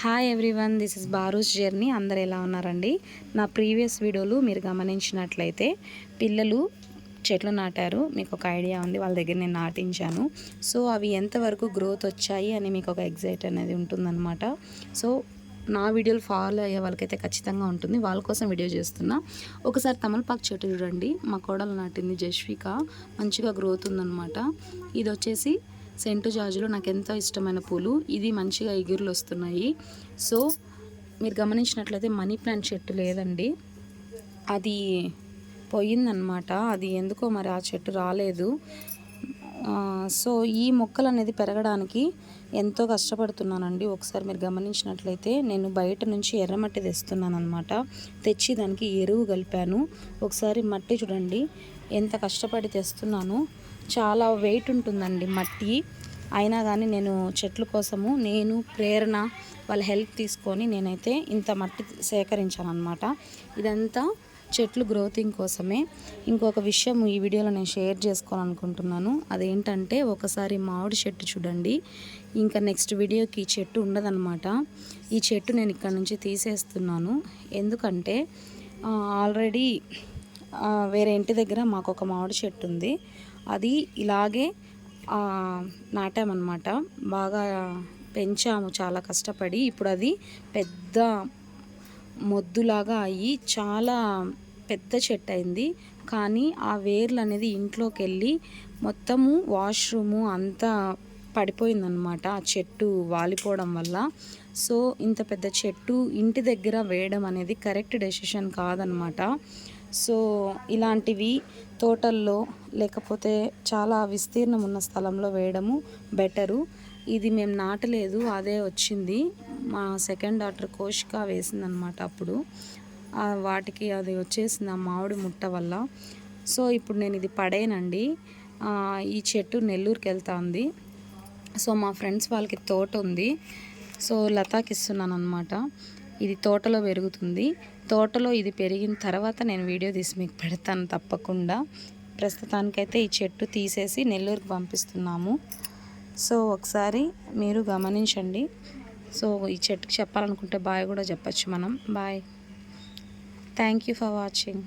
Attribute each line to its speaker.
Speaker 1: Hi everyone this is Baru's journey అందరు ఎలా ఉన్నారండి? నా ప్రీవియస్ వీడియోలు మీరు గమనించినట్లయితే పిల్లలు చెట్లు నాటారు. మీకు ఒక ఐడియా ఉంది వాళ్ళ దగ్గర నేను నాటించాను. సో అవి ఎంతవరకు గ్రోత్ వచ్చాయి అని మీకు ఒక ఎగ్జైట్ అనేది ఉంటుందన్నమాట. సో నా వీడియోలు ఫాలో అయ్యే వాళ్ళకైతే ఖచ్చితంగా ఉంటుంది. వాళ్ళ కోసం వీడియో చేస్తున్నా. ఒకసారి తమలపాకు చెట్టు చూడండి. మా కోడలు నాటింది జస్విక. మంచిగా గ్రోత్ ఉందన్నమాట. ఇది వచ్చేసి సెంటు జాజులు నాకు ఎంతో ఇష్టమైన పూలు? ఇది మంచిగా ఎగురులు వస్తున్నాయి సో మీరు గమనించినట్లయితే మనీ ప్లాంట్ చెట్టు లేదండి. అది పోయిందనమాట అది ఎందుకో మరి ఆ చెట్టు రాలేదు. సో ఈ మొక్కలు అనేది పెరగడానికి ఎంతో కష్టపడుతున్నానండి. ఒకసారి మీరు గమనించినట్లయితే నేను బయట నుంచి ఎర్రమట్టి తెస్తున్నాను అనమాట తెచ్చి దానికి ఎరువు కలిపాను. ఒకసారి మట్టి చూడండి. ఎంత కష్టపడి తెస్తున్నాను. చాలా వెయిట్ ఉంటుందండి మట్టి. అయినా కానీ నేను చెట్ల కోసము నేను ప్రేరణ వాళ్ళ హెల్ప్ తీసుకొని నేనైతే ఇంత మట్టి సేకరించాను అనమాట ఇదంతా చెట్లు గ్రోతింగ్ కోసమే. ఇంకొక విషయం ఈ వీడియోలో నేను షేర్ చేసుకోవాలనుకుంటున్నాను. అదేంటంటే ఒకసారి మామిడి చెట్టు చూడండి. ఇంకా నెక్స్ట్ వీడియోకి ఈ చెట్టు ఉండదన్నమాట. ఈ చెట్టు నేను ఇక్కడ నుంచి తీసేస్తున్నాను. ఎందుకంటే ఆల్రెడీ వేరే ఇంటి దగ్గర మాకు ఒక మామిడి చెట్టు ఉంది. అది ఇలాగే నాటామన్నమాట. బాగా పెంచాము చాలా కష్టపడి. ఇప్పుడు అది పెద్ద మొద్దులాగా అయ్యి చాలా పెద్ద చెట్టు అయింది. కానీ ఆ వేర్లు అనేది ఇంట్లోకి వెళ్ళి మొత్తము వాష్రూము అంతా పడిపోయిందనమాట ఆ చెట్టు వాలిపోవడం వల్ల. సో ఇంత పెద్ద చెట్టు ఇంటి దగ్గర వేయడం అనేది కరెక్ట్ డెసిషన్ కాదనమాట సో ఇలాంటివి తోటల్లో లేకపోతే చాలా విస్తీర్ణం ఉన్న స్థలంలో వేయడము బెటరు. ఇది మేము నాటలేదు అదే వచ్చింది. మా సెకండ్ డాక్టర్ కోషిక వేసిందనమాట అప్పుడు. వాటికి అది వచ్చేసింది ఆ మామిడి ముట్ట వల్ల. సో ఇప్పుడు నేను ఇది పడేనండి. ఈ చెట్టు నెల్లూరుకి వెళ్తా ఉంది సో మా ఫ్రెండ్స్ వాళ్ళకి తోట ఉంది. సో లతాకి ఇస్తున్నాను అనమాట ఇది తోటలో పెరుగుతుంది. తోటలో ఇది పెరిగిన తర్వాత నేను వీడియో తీసి మీకు పెడతాను తప్పకుండా. ప్రస్తుతానికైతే ఈ చెట్టు తీసేసి నెల్లూరుకి పంపిస్తున్నాము. సో ఒకసారి మీరు గమనించండి. సో ఈ చెట్టుకి చెప్పాలనుకుంటే బాయ్ కూడా చెప్పచ్చు మనం. Bye. Thank you for watching